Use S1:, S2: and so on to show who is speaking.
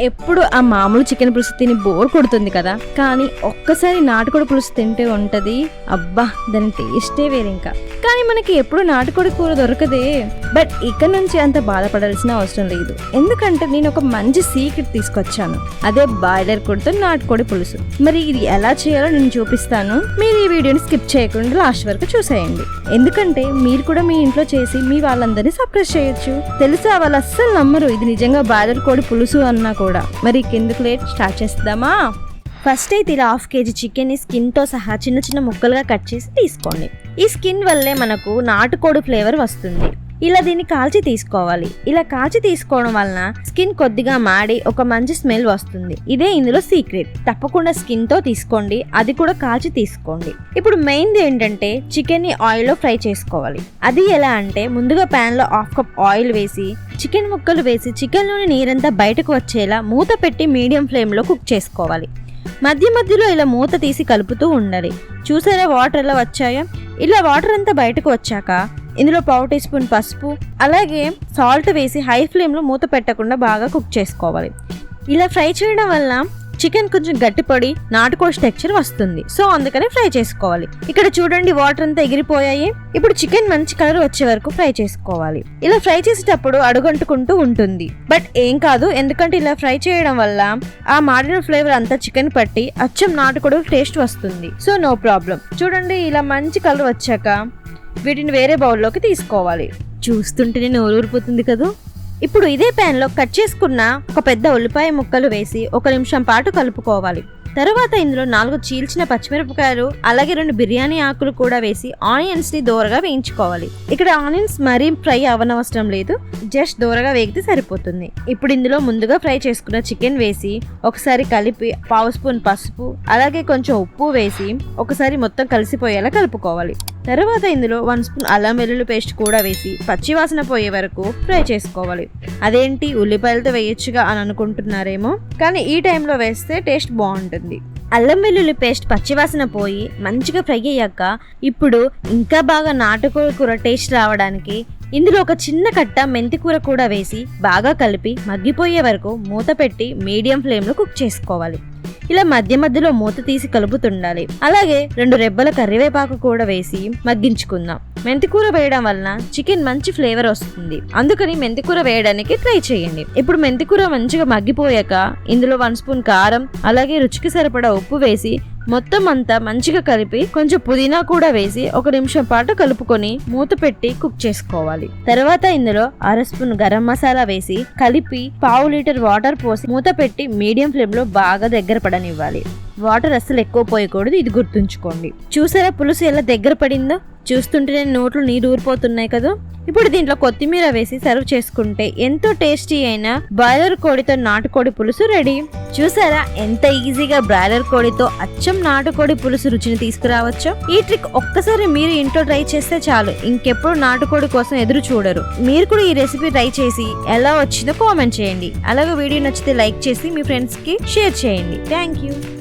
S1: ఎప్పుడు ఆ మామూలు చికెన్ పులుసు తిని బోర్ కొడుతుంది కదా. కానీ ఒక్కసారి నాటుకోడి పులుసు తింటే ఉంటది. అబ్బా దాని టేస్టే వేరే ఇంకా. కానీ మనకి ఎప్పుడు నాటుకోడి కూర దొరకదే. బట్ ఇక్కడ నుంచి అంత బాధపడాల్సిన అవసరం లేదు. ఎందుకంటే నేను ఒక మంచి సీక్రెట్ తీసుకొచ్చాను. అదే బాయిలర్ కోడితో నాటుకోడి పులుసు. మరి ఇది ఎలా చేయాలో నేను చూపిస్తాను. మీరు ఈ వీడియోని స్కిప్ చేయకుండా లాస్ట్ వరకు చూసేయండి. ఎందుకంటే మీరు కూడా మీ ఇంట్లో చేసి మీ వాళ్ళందరినీ సర్ప్రైజ్ చేయొచ్చు. తెలుసా వాళ్ళు అస్సలు నమ్మరు ఇది నిజంగా బాయిలర్ కోడి పులుసు అన్నా కూడా. మరి కిందకు లేట్ స్టార్ట్ చేద్దామా ఫస్ట్ అయితే ఇలా హాఫ్ కేజీ చికెన్ని స్కిన్తో సహా చిన్న చిన్న ముక్కలుగా కట్ చేసి తీసుకోండి. ఈ స్కిన్ వల్లే మనకు నాటుకోడి ఫ్లేవర్ వస్తుంది. ఇలా దీన్ని కాల్చి తీసుకోవాలి. ఇలా కాల్చి తీసుకోవడం వలన స్కిన్ కొద్దిగా మాడి ఒక మంచి స్మెల్ వస్తుంది. ఇదే ఇందులో సీక్రెట్. తప్పకుండా స్కిన్తో తీసుకోండి. అది కూడా కాల్చి తీసుకోండి. ఇప్పుడు మెయిన్ ఏంటంటే చికెన్ని ఆయిల్లో ఫ్రై చేసుకోవాలి. అది ఎలా అంటే ముందుగా ప్యాన్లో హాఫ్ కప్ ఆయిల్ వేసి చికెన్ ముక్కలు వేసి చికెన్లోని నీరంతా బయటకు వచ్చేలా మూత పెట్టి మీడియం ఫ్లేమ్లో కుక్ చేసుకోవాలి. మధ్య మధ్యలో ఇలా మూత తీసి కలుపుతూ ఉండాలి. చూసారా వాటర్ ఎలా వచ్చాయో? ఇలా వాటర్ అంతా బయటకు వచ్చాక ఇందులో పావు టీ స్పూన్ పసుపు అలాగే సాల్ట్ వేసి హై ఫ్లేమ్లో మూత పెట్టకుండా బాగా కుక్ చేసుకోవాలి. ఇలా ఫ్రై చేయడం వల్ల చికెన్ కొంచెం గట్టిపడి నాటుకోడి టెక్చర్ వస్తుంది. సో అందుకని ఫ్రై చేసుకోవాలి. ఇక్కడ చూడండి వాటర్ అంతా ఎగిరిపోయాయి. ఇప్పుడు చికెన్ మంచి కలర్ వచ్చే వరకు ఫ్రై చేసుకోవాలి. ఇలా ఫ్రై చేసేటప్పుడు అడుగంటుకుంటూ ఉంటుంది. బట్ ఏం కాదు ఎందుకంటే ఇలా ఫ్రై చేయడం వల్ల ఆ మాడిన ఫ్లేవర్ అంతా చికెన్ పట్టి అచ్చం నాటుకోడు టేస్ట్ వస్తుంది. So no problem. చూడండి ఇలా మంచి కలర్ వచ్చాక వీటిని వేరే బౌల్లోకి తీసుకోవాలి. చూస్తుంటేనే నోరు ఊరిపోతుంది కదా. ఇప్పుడు ఇదే ప్యాన్లో కట్ చేసుకున్న ఒక పెద్ద ఉల్లిపాయ ముక్కలు వేసి ఒక నిమిషం పాటు కలుపుకోవాలి. తరువాత ఇందులో నాలుగు చీల్చిన పచ్చిమిరపకాయలు అలాగే రెండు బిర్యానీ ఆకులు కూడా వేసి ఆనియన్స్ని దూరగా వేయించుకోవాలి. ఇక్కడ ఆనియన్స్ మరీ ఫ్రై అవనవసరం లేదు జస్ట్ దూరగా వేగితే సరిపోతుంది. ఇప్పుడు ఇందులో ముందుగా ఫ్రై చేసుకున్న చికెన్ వేసి ఒకసారి కలిపి పావు స్పూన్ పసుపు అలాగే కొంచెం ఉప్పు వేసి ఒకసారి మొత్తం కలిసిపోయేలా కలుపుకోవాలి. తర్వాత ఇందులో వన్ స్పూన్ అల్లం వెల్లుల్లి పేస్ట్ కూడా వేసి పచ్చివాసన పోయే వరకు ఫ్రై చేసుకోవాలి. అదేంటి ఉల్లిపాయలతో వేయొచ్చుగా అని అనుకుంటున్నారేమో కానీ ఈ టైంలో వేస్తే టేస్ట్ బాగుంటుంది. అల్లం వెల్లుల్లి పేస్ట్ పచ్చివాసన పోయి మంచిగా ఫ్రై అయ్యాక ఇప్పుడు ఇంకా బాగా నాటుకోడి కూర టేస్ట్ రావడానికి ఇందులో ఒక చిన్న కట్ట మెంతి కూర కూడా వేసి బాగా కలిపి మగ్గిపోయే వరకు మూత పెట్టి మీడియం ఫ్లేమ్లో కుక్ చేసుకోవాలి. ఇలా మధ్య మధ్యలో మూత తీసి కలుపుతుండాలి. అలాగే రెండు రెబ్బల కరివేపాకు కూడా వేసి మగ్గించుకుందాం. మెంతికూర వేయడం వలన చికెన్ మంచి ఫ్లేవర్ వస్తుంది. అందుకని మెంతికూర వేయడానికి ట్రై చేయండి. ఇప్పుడు మెంతికూర మంచిగా మగ్గిపోయాక ఇందులో వన్ స్పూన్ కారం అలాగే రుచికి సరిపడా ఉప్పు వేసి మొత్తం అంతా మంచిగా కలిపి కొంచెం పుదీనా కూడా వేసి ఒక నిమిషం పాటు కలుపుకొని మూత పెట్టి కుక్ చేసుకోవాలి. తర్వాత ఇందులో అర స్పూన్ గరం మసాలా వేసి కలిపి పావు లీటర్ వాటర్ పోసి మూత పెట్టి మీడియం ఫ్లేమ్లో బాగా దగ్గర పడనివ్వాలి వాటర్ అస్సలు ఎక్కువ పోయకూడదు ఇది గుర్తుంచుకోండి. చూసారా పులుసు ఎలా దగ్గర పడిందో? చూస్తుంటేనే నోట్లు నీరు ఊరిపోతున్నాయి కదా? ఇప్పుడు దీంట్లో కొత్తిమీర వేసి సర్వ్ చేసుకుంటే ఎంతో టేస్టీ అయిన బాయిలర్ కోడితో నాటుకోడి పులుసు రెడీ చూసారా? ఎంత ఈజీగా బ్రాయిలర్ కోడితో అచ్చం నాటుకోడి పులుసు రుచిని తీసుకురావచ్చో? ఈ ట్రిక్ ఒక్కసారి మీరు ఇంట్లో ట్రై చేస్తే చాలు. ఇంకెప్పుడు నాటుకోడి కోసం ఎదురు చూడరు. మీరు కూడా ఈ రెసిపీ ట్రై చేసి ఎలా వచ్చిందో కామెంట్ చేయండి. అలాగే వీడియో నచ్చితే లైక్ చేసి మీ ఫ్రెండ్స్కి షేర్ చేయండి. Thank you